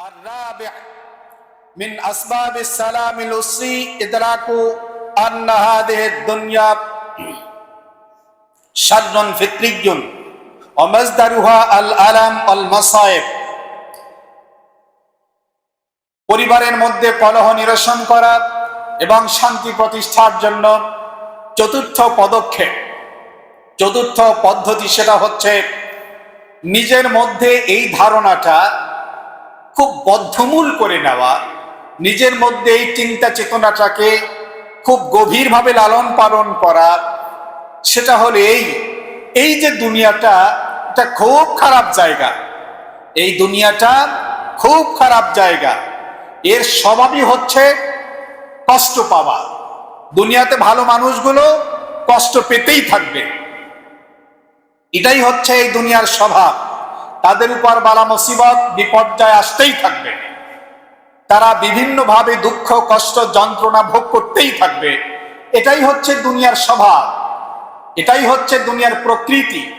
الرابع من أسباب السلام الأسري إدراك أن هذه الدنيا شر فطري ومصدرها الألم والمصائب পরিবারের মধ্যে কলহ নিরসন করা এবং শান্তি প্রতিষ্ঠার জন্য চতুর্থ পদক্ষেপ চতুর্থ পদ্ধতি সেটা হচ্ছে নিজের মধ্যে এই ধারণাটা খুব বদ্ধমূল করে নেওয়া, নিজের মধ্যে এই চিন্তা চেতনাটাকে খুব গভীরভাবে লালন পালন করা, সেটা হলো এই এই যে দুনিয়াটা, এটা খুব খারাপ জায়গা। এই দুনিয়াটা খুব খারাপ জায়গা। এর স্বভাবই হচ্ছে কষ্ট পাওয়া। দুনিয়াতে ভালো মানুষগুলো কষ্ট পেতেই থাকবে। এটাই হচ্ছে এই দুনিয়ার স্বভাব। তাদের উপর বালা মুসিবত বিপর্যয় আসতেই থাকবে। তারা বিভিন্নভাবে দুঃখ, কষ্ট, যন্ত্রণা ভোগ করতেই থাকবে। এটাই হচ্ছে দুনিয়ার স্বভাব। এটাই হচ্ছে দুনিয়ার প্রকৃতি।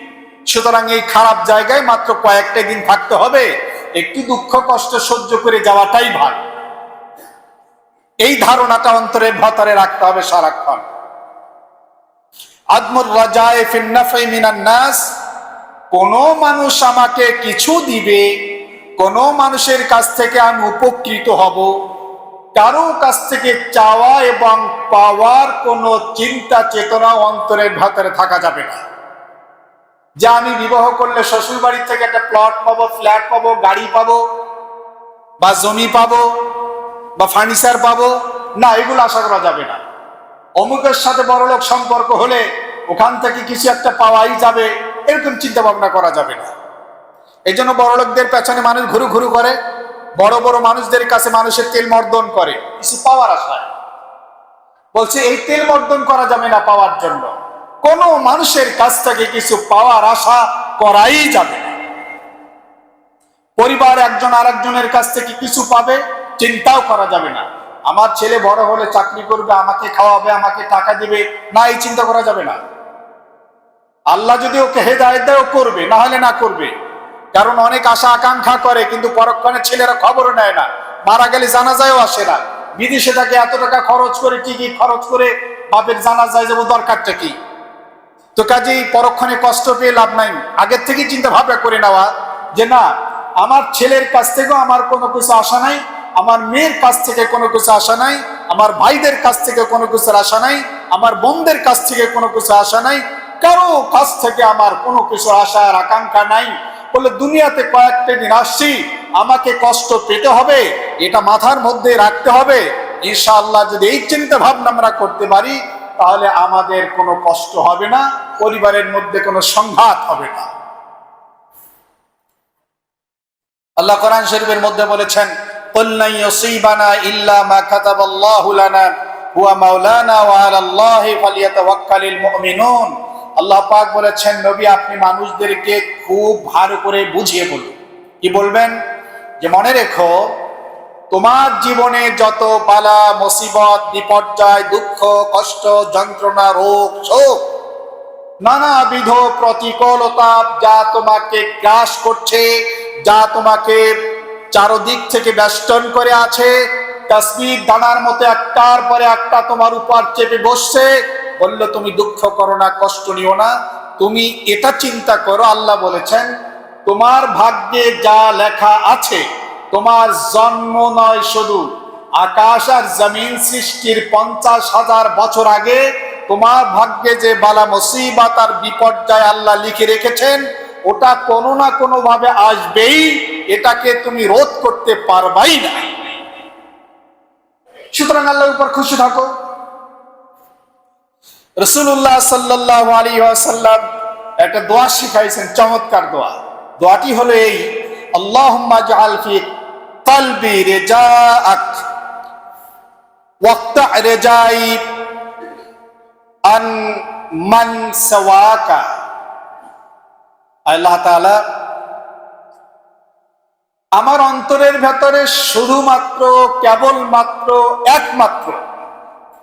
সুতরাং এই খারাপ জায়গায় মাত্র কয়েকটা দিন থাকতে হবে। একটু দুঃখ, কষ্ট সহ্য করে যাওয়াটাই ভালো। এই ধারণাটা অন্তরের ভতরে রাখতে হবে সারাক্ষণ। আদমুর রাজায় ফিন্নাফাই নাস কোন মানুষ আমাকে কিছু দিবে, কোন মানুষের কাছ থেকে আমি উপকৃত হব। কারও কাছ থেকে চাওয়া এবং পাওয়ার কোনো চিন্তা, চেতনা অন্তরের ভেতরে থাকা যাবে না। যে আমি বিবাহ করলে শ্বশুর বাড়ির থেকে একটা প্লট পাবো ফ্ল্যাট পাবো, গাড়ি পাবো, বা জমি পাবো, বা ফার্নিচার পাবো, না, এগুলো আশা করা যাবে না। অমুকের সাথে বড়লোক সম্পর্ক হলে ওখান থেকে কিছু একটা পাওয়াই যাবে। এরকম চিন্তা ভাবনা করা যাবে না। এই জন্য বড়লোকদের পেছনে মানুষ ঘুরু ঘুরু করে, বড় বড় মানুষদের কাছে মানুষের তেল মর্দন করে। কিছু পাওয়ার আশায়। বলছে, এই তেল মর্দন করা যাবে না পাওয়ার জন্য। কোন মানুষের কাছ থেকে কিছু পাওয়ার আশা করাই যাবে না। পরিবার একজন আর একজনের কাছ থেকে কিছু পাবে, চিন্তাও করা যাবে না। আমার ছেলে বড় হলে চাকরি করবে, আমাকে খাওয়াবে, আমাকে টাকা দিবে, না, এই চিন্তা করা যাবে না। আল্লাহ যদি ওকে হেদায়ত দেয়, ও করবে, না হলে না করবে। কারণ অনেক আশা আকাঙ্ক্ষা করে, কিন্তু পরক্ষণে ছেলেরা খবর নেয় না। মারা গেলে জানা যায়ও আসে না। বিদেশে তাকে এত টাকা খরচ করে ঠিকই খরচ করে বাপের জানা যায় যাব, দরকারটা কি? তো কাজেই পরক্ষণে কষ্ট পেয়ে লাভ নাই। আগের থেকেই চিন্তা ভাবনা করে নেওয়া যে, না, আমার ছেলের কাছ থেকেও আমার কোনো কিছু আশা নাই, আমার মেয়ের কাছ থেকে কোনো কিছু আশা নাই, আমার ভাইদের কাছ থেকে কোনো কিছুর আশা নাই, আমার বোনদের কাছ থেকে কোনো কিছু আশা নাই কারও কাছ থেকে আমার কোনো কিছু আশার আকাঙ্ক্ষা নাই। বলে দুনিয়াতে কয়েকটা দিন আসছি, আমাকে কষ্ট পেতে হবে, এটা মাথার মধ্যে রাখতে হবে। ইনশাআল্লাহ যদি এই চিন্তা ভাবনা আমরা করতে পারি, তাহলে আমাদের কোনো কষ্ট হবে না, পরিবারের মধ্যে কোনো সংঘাত হবে না। আল্লাহ কোরআন শরীফের মধ্যে বলেছেন ইল্লা মা কাতাবাল্লাহু লানা, হুয়া মাওলানা ওয়া আলাল্লাহি মুমিনুন। আল্লাহ পাক বলেছেন, নবী, আপনি মানুষদেরকে খুব ভালো করে বুঝিয়ে বলুন। কি বলবেন? যে মনে রেখো, তোমার জীবনে যত পালা মুসিবত, বিপর্যয়, দুঃখ, কষ্ট, যন্ত্রণা, রোগ, শোক, নানাবিধ প্রতিকূলতা যা তোমাকে গ্রাস করছে, যা তোমাকে চারদিক থেকে বেষ্টন করে আছে তসবির দানার মতো একটার পরে একটা তোমার উপর চেপে বসছে বলল তুমি দুঃখ করো না, কষ্ট নিও না। তুমি এটা চিন্তা করো, আল্লাহ বলেছেন, তোমার ভাগ্যে যা লেখা আছে, তোমার জন্ম নয় শুধু, আকাশ আর জমিন সৃষ্টির পঞ্চাশ হাজার বছর আগে তোমার ভাগ্যে যে বালা মুসিবাত আর বিপর্যয় আল্লাহ লিখে রেখেছেন, ওটা কোনো না কোনো ভাবে আসবেই, এটাকে তুমি রোধ করতে পারবাই না। সুতরাং আল্লাহর উপর খুশি থাকো। রসুল্লাহ সাল্লাহ আলী আসাল্লাম একটা দোয়া শিখাইছেন, চমৎকার দোয়া। দোয়াটি হলো এই আল্লাহ ফি কলবি রেজাই আন মান আল্লাহ তাআলা আমার অন্তরের ভেতরে শুধুমাত্র, কেবলমাত্র, একমাত্র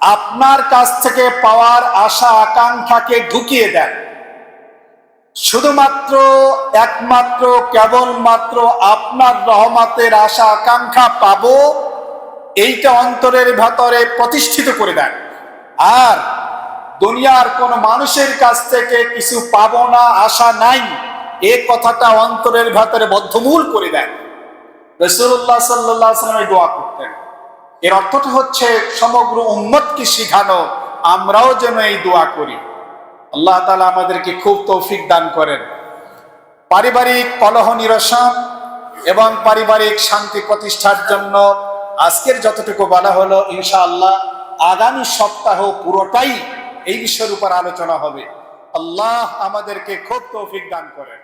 আপনার কাছ থেকে পাওয়ার আশা, আকাঙ্ক্ষাকে ঢুকিয়ে দেন। শুধুমাত্র, একমাত্র, কেবলমাত্র আপনার রহমতের আশা, আকাঙ্ক্ষা পাবো, এইটা অন্তরের ভেতরে প্রতিষ্ঠিত করে দেন। আর দুনিয়ার কোন মানুষের কাছ থেকে কিছু পাব না, আশা নাই, এ কথাটা অন্তরের ভেতরে বদ্ধমূল করে দেন। রসুল্লাহ সাল্লাহ সাল্লামে দোয়া করতেন। এর অর্থটা হচ্ছে সমগ্র উম্মতকে শিখানো, আমরাও যেন এই দোয়া করি। আল্লাহ তালা আমাদেরকে খুব তৌফিক দান করেন। পারিবারিক কলহ নিরসন এবং পারিবারিক শান্তি প্রতিষ্ঠার জন্য আজকের যতটুকু বলা হলো, ইনশাআল্লাহ আগামী সপ্তাহ পুরোটাই এই বিষয়ের উপর আলোচনা হবে। আল্লাহ আমাদেরকে খুব তৌফিক দান করেন।